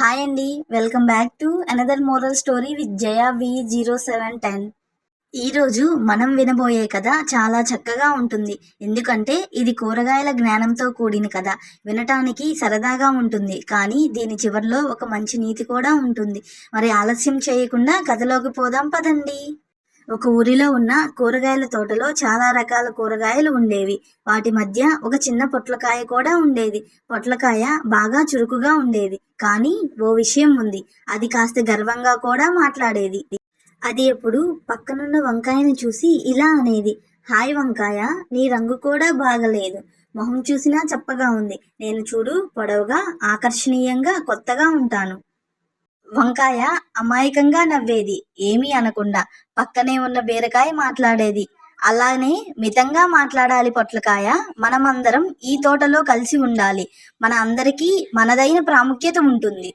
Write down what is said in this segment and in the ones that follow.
Hi అండి welcome back to another moral story with Jaya V zero seven ten ఈరోజు మనం వినబోయే కథ చాలా చక్కగా ఉంటుంది. ఎందుకంటే ఇది కూరగాయల జ్ఞానంతో కూడిన కథ. వినటానికి సరదాగా ఉంటుంది. కానీ దీని చివరిలో ఒక మంచి నీతి కూడా ఉంటుంది. మరి ఆలస్యం చేయకుండా కథలోకి పోదాం పదండి. ఒక ఊరిలో ఉన్న కూరగాయల తోటలో చాలా రకాల కూరగాయలు ఉండేవి. వాటి మధ్య ఒక చిన్న పొట్లకాయ కూడా ఉండేది. పొట్లకాయ బాగా చురుకుగా ఉండేది. కానీ ఓ విషయం ఉంది. అది కాస్త గర్వంగా కూడా మాట్లాడేది. అది ఎప్పుడు పక్కనున్న వంకాయను చూసి ఇలా అనేది. హాయ్ వంకాయ నీ రంగు కూడా బాగలేదు. మొహం చూసినా చప్పగా ఉంది. నేను చూడు పొడవుగా ఆకర్షణీయంగా కొత్తగా ఉంటాను. వంకాయ అమాయకంగా నవ్వేది. ఏమీ అనకుండా పక్కనే ఉన్న బీరకాయ మాట్లాడేది. అలానే మితంగా మాట్లాడాలి పొట్లకాయ. మనమందరం ఈ తోటలో కలిసి ఉండాలి. మన అందరికీ మనదైన ప్రాముఖ్యత ఉంటుంది.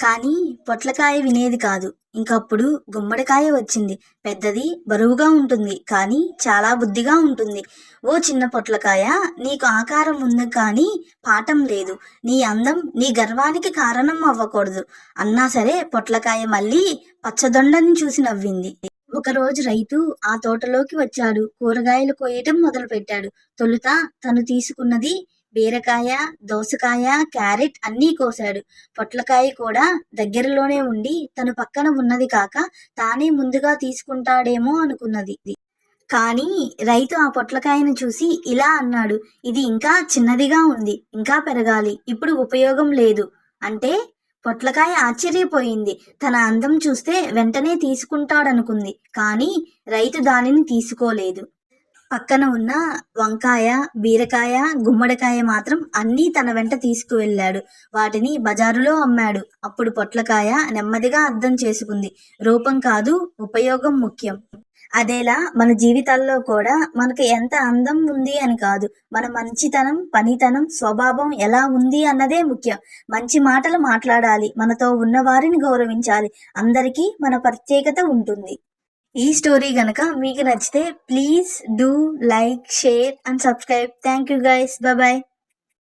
కానీ పొట్లకాయ వినేది కాదు. ఇంకప్పుడు గుమ్మడికాయ వచ్చింది. పెద్దది బరువుగా ఉంటుంది కానీ చాలా బుద్ధిగా ఉంటుంది. ఓ చిన్న పొట్లకాయ నీకు ఆకారం ఉంది కానీ పాఠం లేదు. నీ అందం నీ గర్వానికి కారణం అవ్వకూడదు. అన్నా సరే పొట్లకాయ మళ్ళీ పచ్చదొండని చూసి నవ్వింది. ఒకరోజు రైతు ఆ తోటలోకి వచ్చాడు. కూరగాయలు కోయటం మొదలుపెట్టాడు. తొలుత తను తీసుకున్నది బీరకాయ దోసకాయ క్యారెట్ అన్నీ కోశాడు పొట్లకాయ కూడా దగ్గరలోనే ఉండి తను పక్కన ఉన్నది కాక తానే ముందుగా తీసుకుంటాడేమో అనుకున్నది కానీ రైతు ఆ పొట్లకాయను చూసి ఇలా అన్నాడు ఇది ఇంకా చిన్నదిగా ఉంది ఇంకా పెరగాలి ఇప్పుడు ఉపయోగం లేదు. అంటే పొట్లకాయ ఆశ్చర్యపోయింది. తన అందం చూస్తే వెంటనే తీసుకుంటాడనుకుంది కానీ రైతు దానిని తీసుకోలేదు. పక్కన ఉన్న వంకాయ బీరకాయ గుమ్మడికాయ మాత్రం అన్నీ తన వెంట తీసుకువెళ్ళాడు. వాటిని బజారులో అమ్మాడు. అప్పుడు పొట్లకాయ నెమ్మదిగా అర్థం చేసుకుంది. రూపం కాదు ఉపయోగం ముఖ్యం. అదేలా మన జీవితాల్లో కూడా మనకు ఎంత అందం ఉంది అని కాదు. మన మంచితనం పనితనం స్వభావం ఎలా ఉంది అన్నదే ముఖ్యం. మంచి మాటలు మాట్లాడాలి. మనతో ఉన్న వారిని గౌరవించాలి. అందరికీ మన ప్రత్యేకత ఉంటుంది. ఈ స్టోరీ గనక మీకు నచ్చితే please do like share and subscribe thank you guys bye